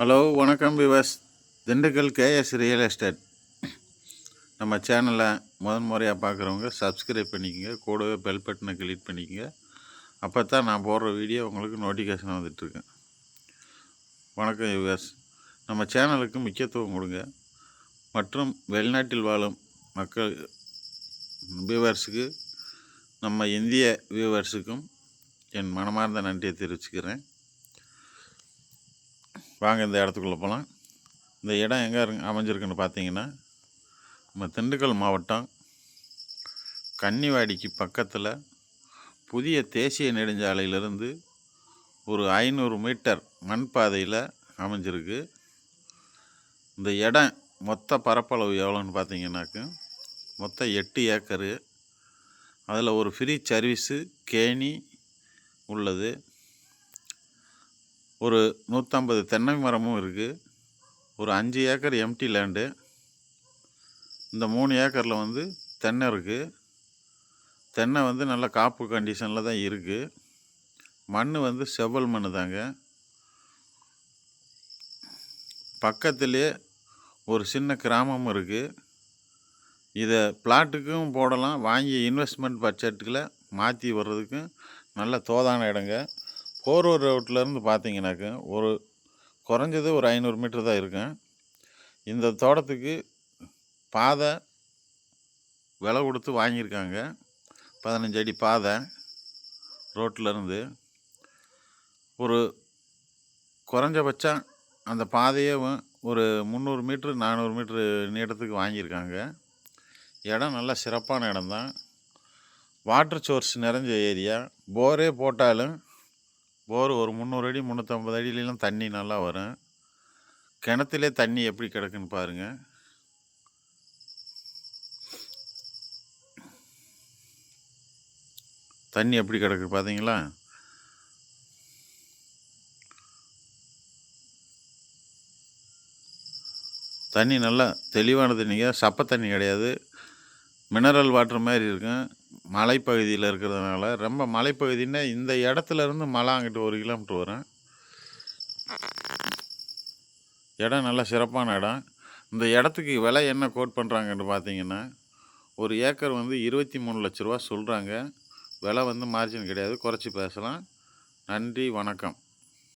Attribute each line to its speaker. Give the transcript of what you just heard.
Speaker 1: Hello வணக்கம் விவஸ். Dindigul KS real estate. நம்ம சேனலை முதன் முறையாக பார்க்குறவங்க சப்ஸ்கிரைப் பண்ணிக்கங்க. கூடவே பெல் பட்டனை கிளிக் பண்ணிக்கங்க. அப்போ தான் நான் போடுற வீடியோ உங்களுக்கு நோட்டிஃபிகேஷன் வந்துட்டுருக்கேன் வணக்கம் விவஸ். நம்ம சேனலுக்கு முக்கியத்துவம் கொடுங்க. மற்றும் வெளிநாட்டில் வாழும் மக்கள் வியூவர்ஸுக்கு நம்ம இந்திய வியூவர்ஸுக்கும் என் மனமார்ந்த நன்றியை தெரிவிச்சுக்கிறேன். வாங்க இந்த இடத்துக்குள்ளே போகலாம் இந்த இடம் எங்கே இருங்க அமைஞ்சிருக்குன்னு பார்த்தீங்கன்னா நம்ம திண்டுக்கல் மாவட்டம் கன்னிவாடிக்கு பக்கத்தில் புதிய தேசிய நெடுஞ்சாலையிலிருந்து ஒரு ஐநூறு மீட்டர் மண் பாதையில் அமைஞ்சிருக்கு. இந்த இடம் மொத்த பரப்பளவு எவ்வளோன்னு பார்த்தீங்கன்னாக்கு மொத்தம் எட்டு ஏக்கரு. அதில் ஒரு ஃப்ரீ சர்வீஸு கேணி உள்ளது. ஒரு நூற்றம்பது தென்னை மரமும் இருக்குது ஒரு அஞ்சு ஏக்கர் எம்டி லேண்டு இந்த மூணு ஏக்கரில் வந்து தென்னை இருக்குது தென்னை வந்து நல்ல காப்பு கண்டிஷனில் தான் இருக்குது மண் வந்து செவ்வல் மண் தாங்க. பக்கத்துலேயே ஒரு சின்ன கிராமமும் இருக்குது இதை பிளாட்டுக்கும் போடலாம். வாங்கி இன்வெஸ்ட்மெண்ட் பட்ஜெட்டில் மாற்றி வர்றதுக்கும் நல்ல தோதான இடங்க. போரூர் ரோட்லேருந்து பார்த்தீங்கன்னாக்க ஒரு குறைஞ்சது ஒரு ஐநூறு மீட்டர் தான் இருக்கும். இந்த தோட்டத்துக்கு பாதை விலை கொடுத்து வாங்கியிருக்காங்க. பதினஞ்சு அடி பாதை ரோட்லேருந்து. ஒரு குறைஞ்சபட்சம் அந்த பாதையே ஒரு முந்நூறு மீட்ரு நானூறு மீட்ரு நீட்டத்துக்கு வாங்கியிருக்காங்க. இடம் நல்லா சிறப்பான இடம்தான். வாட்டர் சோர்ஸ் நிறைஞ்ச ஏரியா. போரே போட்டாலும் போர் ஒரு முந்நூறு அடி முந்நூற்றம்பது அடியிலலாம் தண்ணி நல்லா வரும். கிணத்துலே தண்ணி எப்படி கிடக்குன்னு பாருங்கள் தண்ணி எப்படி கிடக்கு பார்த்தீங்களா? தண்ணி நல்லா தெளிவான தண்ணிங்க சப்பை தண்ணி கிடையாது. மினரல் வாட்டர் மாதிரி இருக்கும். மலைப்பகுதியில் இருக்கிறதுனால ரொம்ப மலைப்பகுதின்னா இந்த இடத்துல இருந்து மலை அங்கிட்டு ஒரு கிலோமீட்டர் வரும். இடம் நல்ல சிறப்பான இடம். இந்த இடத்துக்கு விலை என்ன கோட் பண்ணுறாங்கன்னு பார்த்தீங்கன்னா ஒரு ஏக்கர் வந்து இருபத்தி மூணு லட்ச ரூபா சொல்கிறாங்க விலை வந்து மார்ஜின் கிடையாது. குறைச்சி பேசலாம். நன்றி வணக்கம்.